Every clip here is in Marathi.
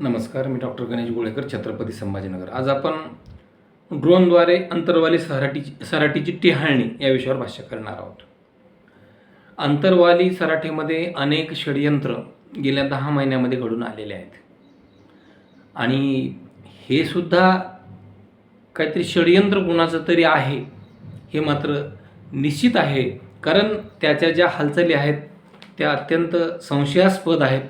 नमस्कार मी डॉक्टर गणेश गोळेकर छत्रपती संभाजीनगर. आज आपण ड्रोनद्वारे अंतरवाली सराटीची सराटीची टिहाळणी या विषयावर भाष्य करणार आहोत. अंतरवाली सराठेमध्ये अनेक षडयंत्र गेल्या दहा महिन्यामध्ये घडून आलेले आहेत. आणि हे सुद्धा काहीतरी षडयंत्र कुणाचं तरी आहे हे मात्र निश्चित आहे कारण त्याच्या ज्या हालचाली आहेत त्या अत्यंत संशयास्पद आहेत.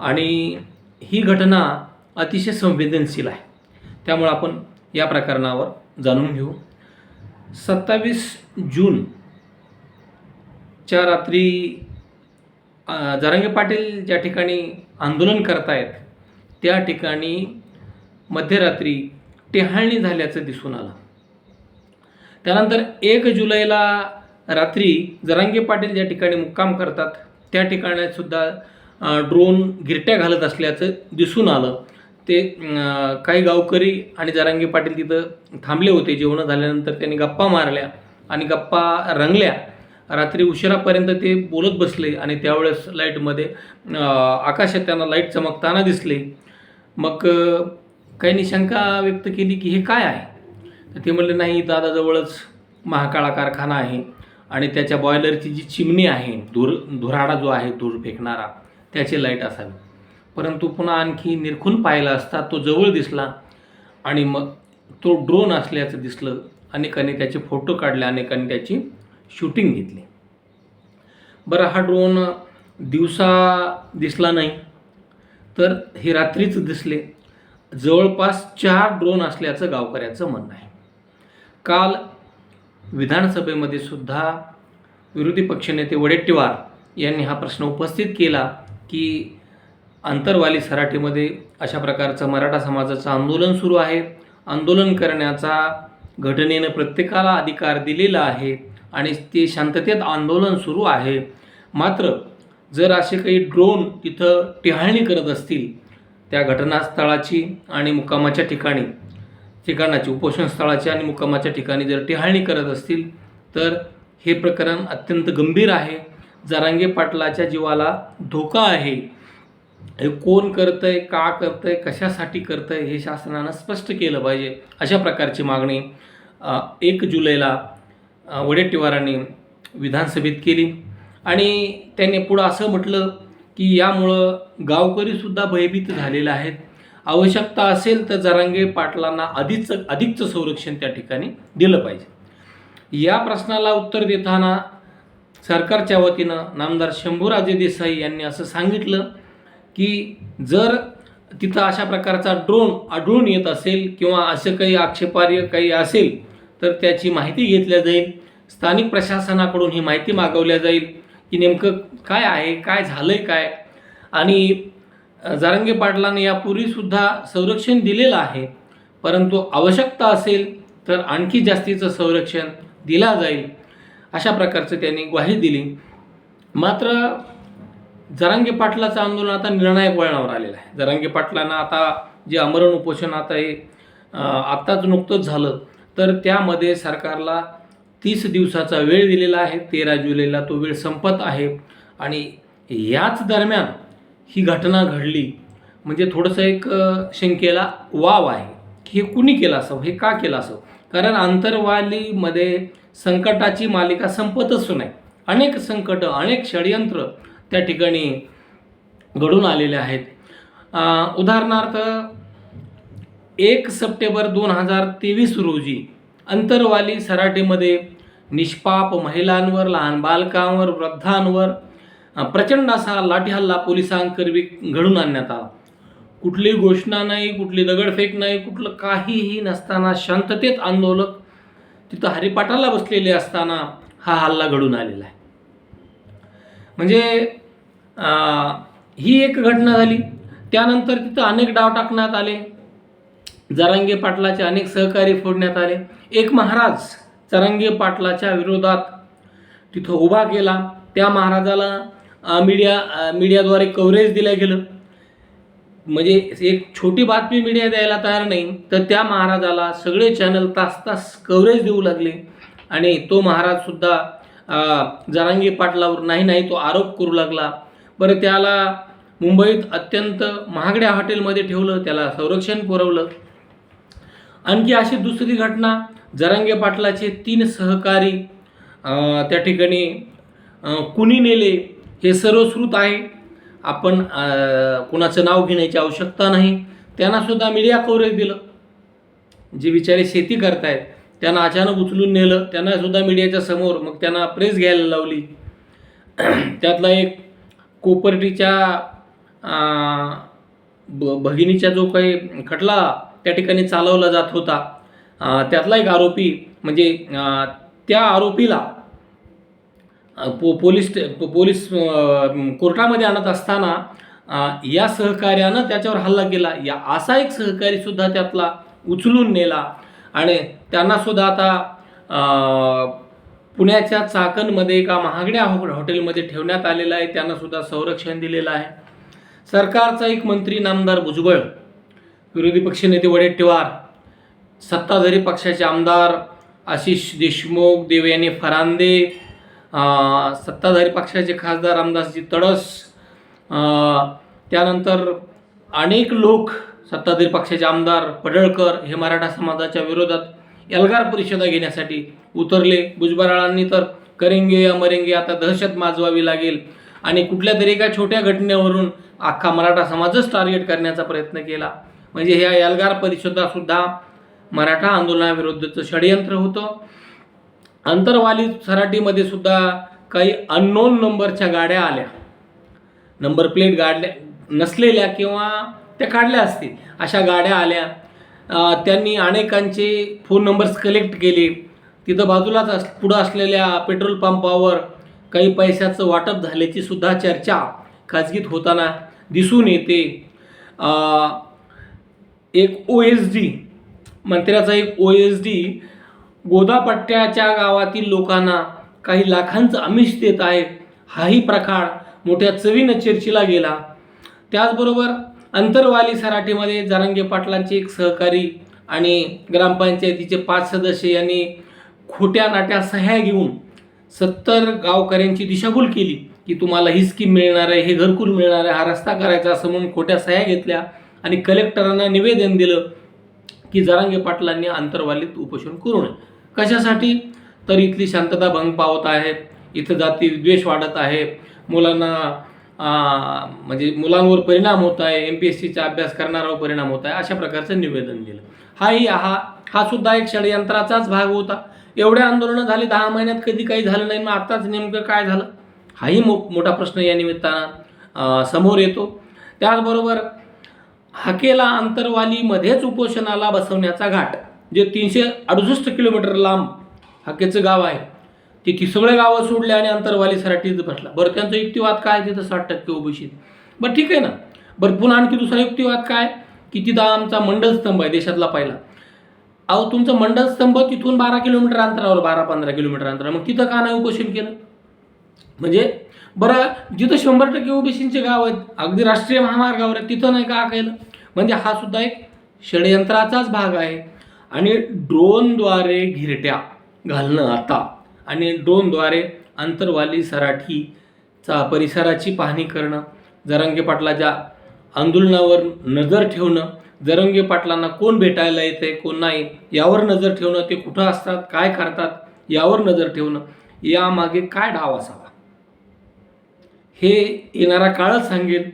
आणि ही घटना अतिशय संवेदनशील आहे. त्यामुळे आपण या प्रकरणावर जाणून घेऊ. सत्तावीस जूनच्या रात्री अ, जरांगे पाटील ज्या ठिकाणी आंदोलन करतायत त्या ठिकाणी मध्यरात्री टेहाळणी झाल्याचं दिसून आलं. त्यानंतर एक जुलैला रात्री जरांगे पाटील ज्या ठिकाणी मुक्काम करतात त्या ठिकाणी सुद्धा ड्रोन गिरट्या घालत असल्याचं दिसून आलं. ते काही गावकरी आणि जारांगे पाटील तिथं थांबले होते. जेवणं झाल्यानंतर त्यांनी गप्पा मारल्या आणि गप्पा रंगल्या. रात्री उशिरापर्यंत ते बोलत बसले आणि त्यावेळेस लाईटमध्ये आकाशात त्यांना लाइट चमकताना दिसले. मग अ, काहींनी शंका व्यक्त केली की हे काय आहे? तर ते म्हणले नाही दादाजवळच महाकाळा कारखाना आहे आणि त्याच्या बॉयलरची जी चिमणी आहे धूर धुराडा जो आहे धूर फेकणारा त्याची लाइट असावी. परंतु पुन्हा आणखी निरखून पाहिला असता तो जवळ दिसला आणि मग तो ड्रोन असल्याचं दिसलं. अनेकांनी त्याचे फोटो काढले अनेकांनी त्याची शूटिंग घेतली. बरं हा ड्रोन दिवसा दिसला नाही तर हे रात्रीच दिसले. जवळपास चार ड्रोन असल्याचं गावकऱ्याचं म्हणणं आहे. काल विधानसभेमध्ये सुद्धा विरोधी पक्षनेते वडेट्टीवार यांनी हा प्रश्न उपस्थित केला. की अंतरवाली सराटीमध्ये अशा प्रकारचं मराठा समाजाचं आंदोलन सुरू आहे. आंदोलन करण्याचा घटनेनं प्रत्येकाला अधिकार दिलेला आहे आणि ते शांततेत आंदोलन सुरू आहे. मात्र जर असे काही ड्रोन तिथं टिहाळणी करत असतील त्या घटनास्थळाची आणि मुक्कामाच्या ठिकाणी ठिकाणाची उपोषणस्थळाची आणि मुक्कामाच्या ठिकाणी जर टिहाळणी करत असतील तर हे प्रकरण अत्यंत गंभीर आहे. जरांगे पाटलाच्या जीवाला धोका आहे. हे कोण करतंय का करतंय कशासाठी करतंय हे शासनानं स्पष्ट केलं पाहिजे अशा प्रकारची मागणी एक जुलैला वडेट्टीवारांनी विधानसभेत केली. आणि त्यांनी पुढं असं म्हटलं की यामुळं गावकरीसुद्धा भयभीत झालेले आहेत. आवश्यकता असेल तर जरांगे पाटलांना अधिकच अधिकचं संरक्षण त्या ठिकाणी दिलं पाहिजे. या प्रश्नाला उत्तर देताना सरकारच्या वतीनं नामदार शंभूराजे देसाई यांनी असं सांगितलं की जर तिथं अशा प्रकारचा ड्रोन आढळून येत असेल किंवा असं काही आक्षेपार्ह काही असेल तर त्याची माहिती घेतल्या जाईल. स्थानिक प्रशासनाकडून ही माहिती मागवल्या जाईल की नेमकं काय आहे काय झालं आहे काय? आणि जारंगे पाटलाने यापूर्वीसुद्धा संरक्षण दिलेलं आहे. परंतु आवश्यकता असेल तर आणखी जास्तीचं संरक्षण दिला जाईल. अशा प्रकारचं त्यांनी ग्वाही दिली. मात्र जरांगे पाटलाचं आंदोलन आता निर्णायक वळणावर आलेलं आहे. जरांगे पाटलांना आता जे आमरण उपोषण आता हे आत्ताच नुकतंच झालं तर त्यामध्ये सरकारला तीस दिवसाचा वेळ दिलेला आहे तेरा जुलैला तो वेळ संपत आहे. आणि याच दरम्यान ही घटना घडली म्हणजे थोडंसं एक शंकेला वाव आहे की हे कुणी केलं असं हे का केलं असं कारण आंतरवालीमध्ये संकटाची मालिका संपतच नाही अनेक संकट अनेक षडयंत्र त्या ठिकाणी घडून आलेले आहेत. उदाहरणार्थ एक सप्टेंबर दोन हजार तेवीस रोजी अंतरवाली सराटीमध्ये निष्पाप महिलांवर लहान बालकांवर वृद्धांवर प्रचंड असा लाठीहल्ला पोलिसांकरवी घडून आणण्यात आला. कुठली घोषणा नाही कुठली दगडफेक नाही कुठलं काहीही नसताना शांततेत आंदोलक तिथं हरिपाठाला बसलेले असताना हा हल्ला घडून आलेला आहे. म्हणजे ही एक घटना झाली. त्यानंतर तिथं अनेक डाव टाकण्यात आले. जरांगे पाटलाचे अनेक सहकारी फोडण्यात आले. एक महाराज जरांगे पाटलाच्या विरोधात तिथं उभा केला. त्या महाराजाला मीडिया मीडियाद्वारे कव्हरेज दिलं गेलं. म्हणजे एक छोटी बातमी मीडिया द्यायला तयार नाही तर त्या महाराजाला सगळे चॅनल तास तास कव्हरेज देऊ लागले. आणि तो महाराजसुद्धा जरांगी पाटलावर नाही नाही तो आरोप करू लागला. बरं त्याला मुंबईत अत्यंत महागड्या हॉटेलमध्ये ठेवलं त्याला संरक्षण पुरवलं. आणखी अशी दुसरी घटना जरांगे पाटलाचे तीन सहकारी त्या ठिकाणी कुणी नेले हे सर्वश्रुत आहे. आपण कुणाचं नाव घेण्याची आवश्यकता नाही. त्यांनासुद्धा मीडिया कव्हरेज दिलं. जे बिचारे शेती करतायत त्यांना अचानक उचलून नेलं त्यांनासुद्धा मीडियाच्या समोर मग त्यांना प्रेस घ्यायला लावली. त्यातला एक कोपर्टीच्या ब भगिनीचा जो काही खटला त्या ठिकाणी चालवला जात होता. त्यातला एक आरोपी म्हणजे त्या आरोपीला पो पोलीस पो- पोलीस कोर्टामध्ये आणत असताना या सहकार्यानं त्याच्यावर हल्ला केला. या असा एक सहकारीसुद्धा त्यातला उचलून नेला. आणि त्यांनासुद्धा आता पुण्याच्या चाकणमध्ये एका महागड्या हॉ- हॉटेलमध्ये ठेवण्यात आलेलं आहे. त्यांनासुद्धा संरक्षण दिलेलं आहे. सरकारचा एक मंत्री नामदार भुजबळ विरोधी पक्षनेते वडेट्टीवार सत्ताधारी पक्षाचे आमदार आशिष देशमुख देवयानी फरांदे सत्ताधारी पक्षाचे खासदार रामदासजी तडस त्यानंतर अनेक लोक सत्ताधारी पक्षाचे आमदार पडळकर हे मराठा समाजाच्या विरोधात एल्गार परिषदा घेण्यासाठी उतरले. भुजबळांनी तर करेंगे या मरेंगे आता दहशत माजवावी लागेल आणि कुठल्या तरी एका छोट्या घटनेवरून अख्खा मराठा समाजच टार्गेट करण्याचा प्रयत्न केला. म्हणजे ह्या एल्गार परिषदासुद्धा मराठा आंदोलनाविरुद्धचं षडयंत्र होतं. अंतरवाली सराटीमध्ये सुद्धा काही अननोन नंबरच्या गाड्या आल्या. नंबर प्लेट गाडल्या नसलेल्या किंवा त्या काढल्या असतील. अशा गाड्या आल्या. त्यांनी अनेकांचे फोन नंबर्स कलेक्ट केले. तिथं बाजूलाच अस पुढं असलेल्या पेट्रोल पंपावर काही पैशाचं वाटप झाल्याची सुद्धा चर्चा खाजगीत होताना दिसून येते. एक ओ एस डी मंत्र्याचा एक ओ एस डी गोदापट्ट्याच्या गावातील लोकांना काही लाखांचं आमिष देत आहे. हाही प्रकार मोठ्या चवीनं चर्चेला गेला. त्याचबरोबर अंतरवाली सराठीमध्ये जारंगे पाटलांचे एक सहकारी आणि ग्रामपंचायतीचे पाच सदस्य यांनी खोट्या नाट्या सह्या घेऊन सत्तर गावकऱ्यांची दिशाभूल केली की तुम्हाला ही स्कीम मिळणार आहे हे घरकुल मिळणार आहे हा रस्ता करायचा असं म्हणून खोट्या सह्या घेतल्या आणि कलेक्टरांना निवेदन दिलं की जरांगे पाटलांनी अंतरवालीत उपोषण करू नये. कशासाठी? तर इथली शांतता भंग पावत आहे. इथं जाती द्वेष वाढत आहे. मुलांना म्हणजे मुलांवर परिणाम होत आहे. एम पी एस सीचा अभ्यास करणाऱ्यावर परिणाम होत आहे. अशा प्रकारचं निवेदन दिलं. हाही हा हा सुद्धा एक षडयंत्राचाच भाग होता. एवढे आंदोलनं झाली दहा महिन्यात कधी काही झालं नाही. मग आत्ताच नेमकं काय झालं? हाही मो मोठा प्रश्न या निमित्तानं समोर येतो. त्याचबरोबर हाकेला अंतरवालीमध्येच उपोषणाला बसवण्याचा घाट. जे तीनशे अडुसष्ट किलोमीटर लांब हाकेचं गाव आहे तिथे सगळे गावं सोडले आणि अंतरवाली सराटीत बसला. बरं त्यांचा युक्तिवाद काय तिथं? साठ टक्के ओबीसी बरं ठीक आहे ना? बरं पुन्हा आणखी दुसरा युक्तिवाद काय? की तिथं आमचा मंडल स्तंभ आहे देशातला पहिला. अहो तुमचं मंडल स्तंभ तिथून बारा किलोमीटर अंतरावर बारा पंधरा किलोमीटर अंतरावर. मग तिथं का नाही उपोषण केलं? म्हणजे बरं जिथं शंभर टक्के ओबीसींचे गाव आहेत अगदी राष्ट्रीय महामार्गावर आहेत तिथं नाही का केलं? म्हणजे हा सुद्धा एक षडयंत्राचाच भाग आहे. आणि ड्रोनद्वारे घिरट्या घालणं आता. आणि ड्रोनद्वारे अंतरवाली सराठीचा परिसराची पाहणी करणं जरांगे पाटलाच्या आंदोलनावर नजर ठेवणं जरंगे पाटलांना कोण भेटायला येते कोण नाही यावर नजर ठेवणं ते कुठं असतात काय करतात यावर नजर ठेवणं यामागे काय डाव असावा? हे येणारा काळच सांगेल.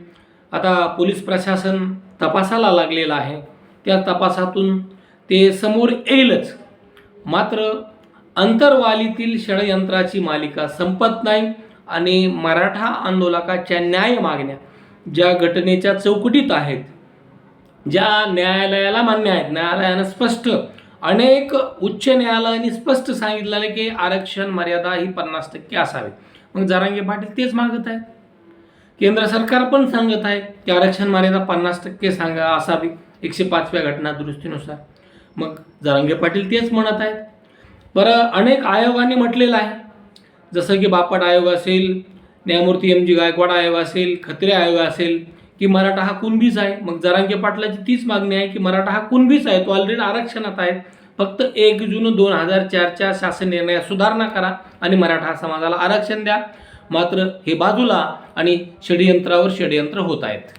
आता पोलीस प्रशासन तपासाला लागलेलं आहे. त्या तपासातून ते समोर येईलच. मात्र अंतरवालीतील षडयंत्राची मालिका संपत नाही आणि मराठा आंदोलकाच्या न्याय मागण्या ज्या घटनेच्या चौकटीत आहेत ज्या न्यायालयाला मान्य आहेत. न्यायालयानं स्पष्ट अनेक उच्च न्यायालयाने स्पष्ट सांगितलेलं आहे की आरक्षण मर्यादा ही पन्नास टक्के असावी. मग जरांगे पाटील तेच मागत आहेत. केंद्र सरकार पण सांगत आहे की आरक्षण मर्यादा पन्नास टक्के सांगा असावी एकशे पाचव्या घटना दुरुस्तीनुसार मग जरांगे पाटील तेच म्हणत आहेत. बरं अनेक आयोगांनी म्हटलेलं आहे. जसं की बापट आयोग असेल न्यायमूर्ती एम जी गायकवाड आयोग असेल खत्रे आयोग असेल की मराठा हा कुणबीच आहे. मग जरांगे पाटलाची तीच मागणी आहे की मराठा हा कुणबीच आहे तो ऑलरेडी आरक्षणात आहे. फक्त एक जून दोन हजार चारच्या शासन निर्णयात सुधारणा करा आणि मराठा समाजाला आरक्षण द्या. मात्र हे बाजूला आणि षडयंत्रावर षडयंत्र होत आहेत.